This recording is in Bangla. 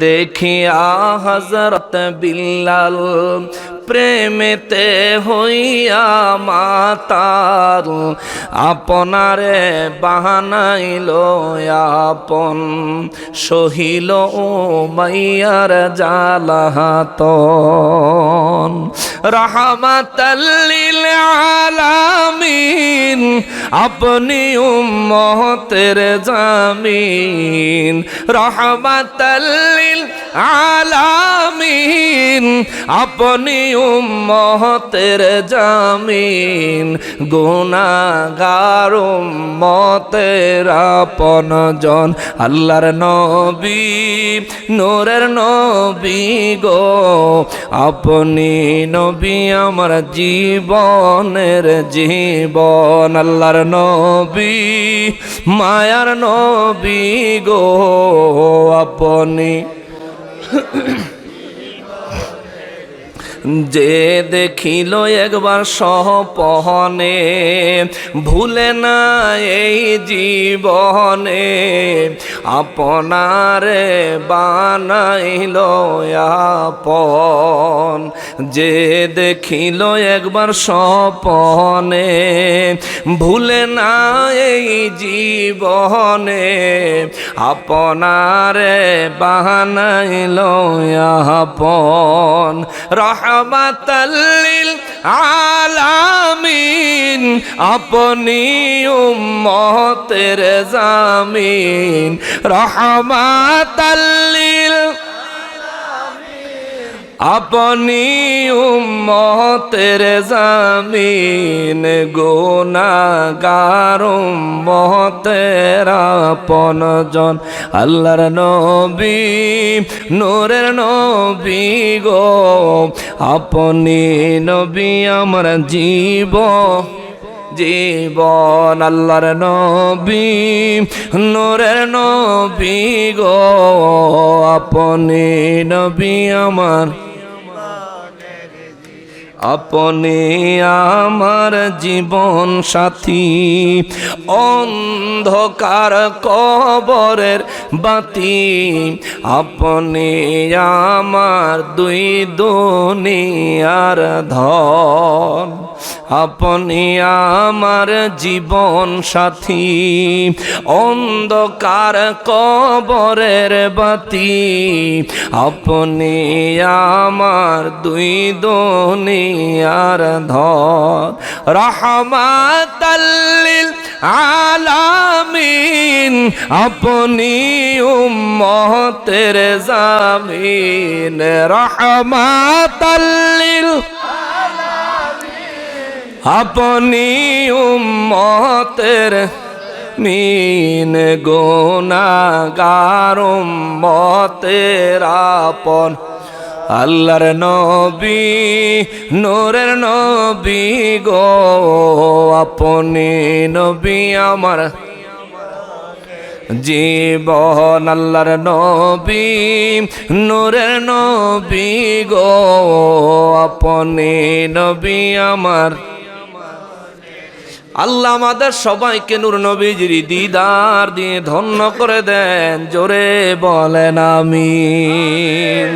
দেখিয়া হজরত বিল্লাল প্রেমেতে হইয়া মাতার আপনারে বাহানাইল আপন, সহিল ও মাইয়ার জালাহাত রহমাতাল্লিল আলামিন আপনি উম্মতের জামিন, রহমাতাল্লিল আলামিন। আপনি উম্মতের জামিন গুনাগার উম্মতের আপন জন। আল্লাহর নবী, নূরের নবী গো। আপনি নবী আমার জীবনের জীবন, আল্লাহর নবী মায়ার নবী গো আপনি। যে দেখিল একবার সহপহনে ভুলে না এই জীবনে, আপনারে বানাইল আপন। যে দেখিল একবার সপনে ভুলে না এই জীবনে, আপনারে বানাইল আপন। রহমাতাল্লিল আলামিন আপনি উম্মতের জামিন। রহমাতাল্লিল আপনি উম্মতের জামিন গুনাগার উম্মতের আপন জন। আল্লাহর নবী, নূরের নবী গো। আপনি নবী আমার জীব, জীবন আল্লাহর নবী, নূরের নবী গো। আপনি নবী আমার আপনি আমার জীবন সাথী। অন্ধকার কবরের বাতি। আপনি আমার দুই দুনিয়ার ধন। আপনি আমার জীবন সাথী, অন্ধকার কবরের বাতি। আপনি আমার দুই দুনিয়ার ধর। রহমাতাল্লিল আলামিন। আপনি উম্মতের জামিন। রহমাতাল্লিল আপনি উম্মতের মিন গুনাগার উম্মতের আপন। আল্লাহর নবী, নূরের নবী গো, আপনি নবী আমার। জীবন আল্লাহর নবী, নূরের নবী গো, আপনি নবী আমার। আল্লাহ আমাদের সবাইকে নূর নবীজির দিদার দিয়ে ধন্য করে দেন জোরে বলেন আমিন।